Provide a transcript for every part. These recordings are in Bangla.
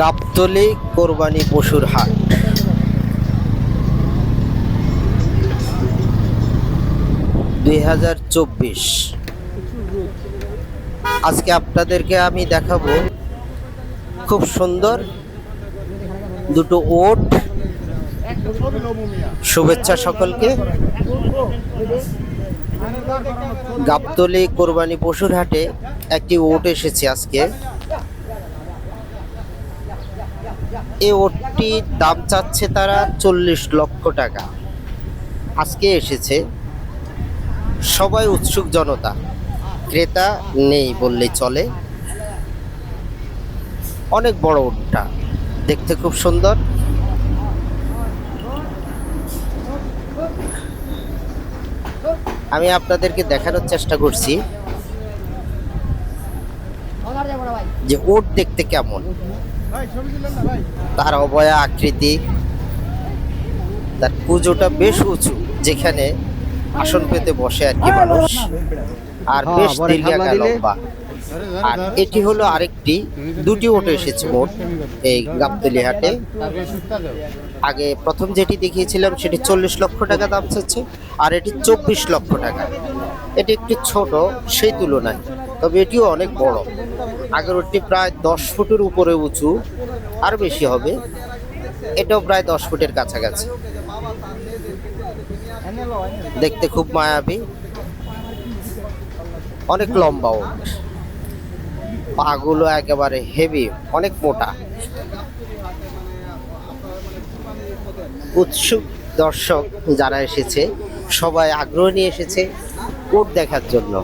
গাবতলি কোরবানি পশুর হাট। দুই হাজার চব্বিশ। আজকে আপনাদেরকে আমি দেখাবো খুব সুন্দর দুটো ওট। শুভেচ্ছা সকলকে। গাবতলি কোরবানি পশুর হাটে একটি ওট এসেছে আজকে। এই ওটটির দাম চাচ্ছে তারা চল্লিশ লক্ষ টাকা। আজকে এসেছে সবাই উৎসুক জনতা। ক্রেতা নেই বললেই চলে। অনেক বড় ওটটা দেখতে খুব সুন্দর। আমি আপনাদেরকে দেখানোর চেষ্টা করছি যে ওট দেখতে কেমন। তার অবয়া আকৃতি তার পুজোটা বেশ উঁচু যেখানে আসন পেতে বসে আর কি মানুষ। আর বেশ দীর্ঘাকা লম্বা। আর এটি হলো আরেকটি দুটি ওটো এসেছে মোট এই গাবতলি হাটে। আগে প্রথম যেটি দেখিয়েছিলাম সেটি চল্লিশ লক্ষ টাকা দাম চাচ্ছে আর এটি চব্বিশ লক্ষ টাকা। এটি একটি ছোট সেই তুলনায়। তবে এটিও অনেক বড়। আগের ওটি প্রায় দশ ফুটের উপরে উঁচু আর বেশি হবে। এটাও প্রায় দশ ফুটের কাছাকাছি। দেখতে খুব মায়াবী। অনেক লম্বা ওট পাগুলো একেবারে হেভি, অনেক মোটা। উৎসুক দর্শক যারা এসেছে, সবাই আগ্রহ নিয়ে এসেছে ওট দেখার জন্য।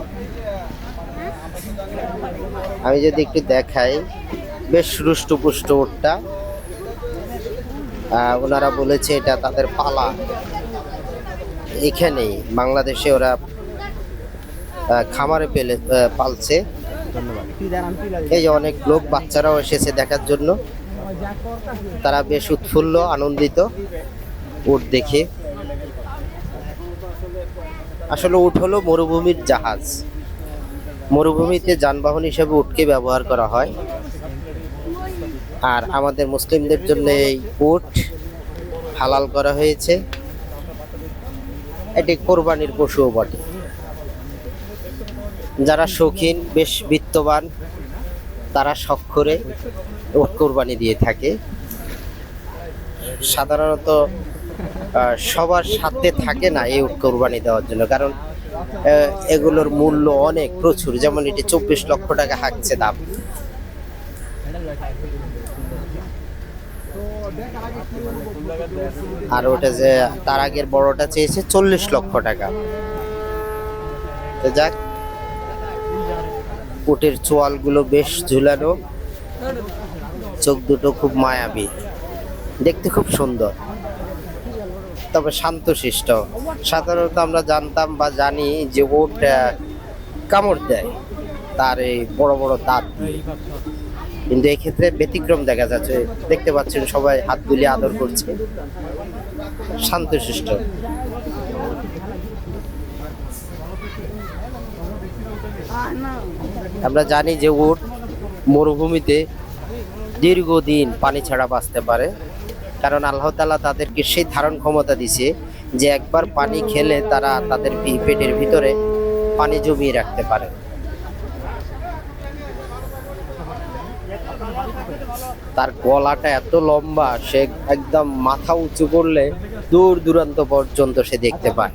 আমি যদি একটু দেখাই বেশ রুষ্টপুষ্ট ওটটা ওনারা বলেছে এটা তাদের পালা। এখানেই বাংলাদেশে ওরা খামারে পেলে পালছে। এই যে অনেক লোক বাচ্চারাও এসেছে দেখার জন্য। তারা বেশ উৎফুল্ল আনন্দিত উট দেখে। আসলে উট হলো মরুভূমির জাহাজ। মরুভূমিতে যানবাহন হিসেবে উটকে ব্যবহার করা হয়। আর আমাদের মুসলিমদের জন্য এই উট হালাল করা হয়েছে। এটি কোরবানির পশুও বটে। যারা শৌখিন, বেশ বিত্তবান, তারা করে উট কোরবানি দিয়ে থাকে। সাধারণত সবার সাথে থাকে না এই উট কোরবানি দেওয়ার জন্য। কারণ এগুলোর মূল্য অনেক প্রচুর। যেমন এটি চব্বিশ লক্ষ টাকা হাঁকছে দাম। আর ওটা যে তার আগের বড়টা চেয়েছে চল্লিশ লক্ষ টাকা। যাক, উটের চোয়ালগুলো বেশ ঝুলানো। চোখ দুটো খুব মায়াবী। দেখতে খুব সুন্দর। তবে শান্তশিষ্ট। সাধারণত আমরা জানতাম বা জানি যে ওট কামড় দেয় তার এই বড় বড় দাঁত দিয়ে। কিন্তু এক্ষেত্রে ব্যতিক্রম দেখা যাচ্ছে। দেখতে পাচ্ছেন সবাই হাত তুলে আদর করছে। শান্তশিষ্ট। আমরা জানি যে উট মরুভূমিতে দীর্ঘদিন পানি ছাড়া বাঁচতে পারে। কারণ আল্লাহ তালা তাদেরকে সেই ধারণ ক্ষমতা দিছে যে একবার পানি খেলে তারা তাদের পেটের ভিতরে পানি জমিয়ে রাখতে পারে। তার গলাটা এত লম্বা সে একদম মাথা উঁচু করলে দূর দূরান্ত পর্যন্ত সে দেখতে পায়।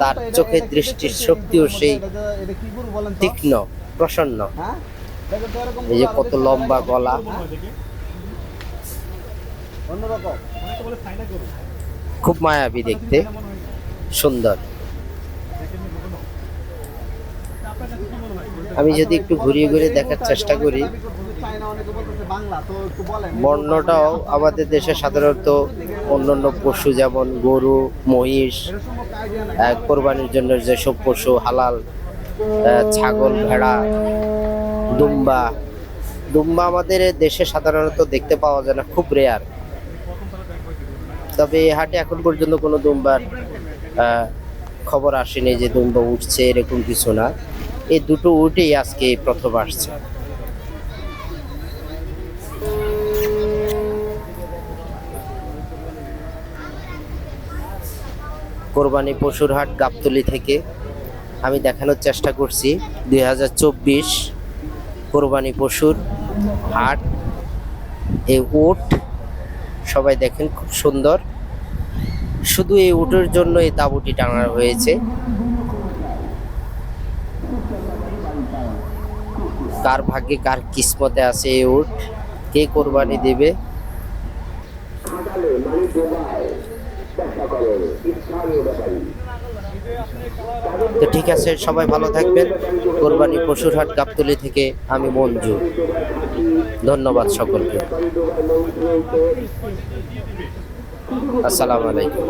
তার চোখের দৃষ্টির শক্তিও সেই তীক্ষ্ণ প্রসন্ন। এই যে কত লম্বা গলা। খুব মায়াবী দেখতে। সুন্দর। আমি যদি একটু ঘুরিয়ে ঘুরিয়ে দেখার চেষ্টা করি, বর্ণটাও আমাদের দেশে সাধারণত অন্যান্য পশু যেমন গরু, মহিষ কোরবানির জন্য যেসব পশু, হালাল ছাগল, ভেড়া, দুম্বা। দুম্বা আমাদের দেশে সাধারণত দেখতে পাওয়া যায় না, খুব রেয়ার তবে হাটে এখন পর্যন্ত কোনো দুম্বার খবর আসেনি যে দুম্বা উঠছে, এরকম কিছু না। এই দুটো উঠেই আজকে প্রথম আসছে। কোরবানি পশুর হাট গাবতলি থেকে আমি দেখানোর চেষ্টা করছি। দুই হাজার চব্বিশ কোরবানি পশুর হাট, এই উট সবাই দেখেন, খুব সুন্দর। শুধু এই উটের জন্য এই তাঁবুটি টাঙানো হয়েছে। কার ভাগ্যে কার কিসমতে আছে এই উট, কে কোরবানি দেবে? তো ঠিক আছে, সবাই ভালো থাকবেন। কোরবানি পশুরহাট গাবতলি থেকে আমি মঞ্জু। ধন্যবাদ সকলকে। আসসালামু আলাইকুম।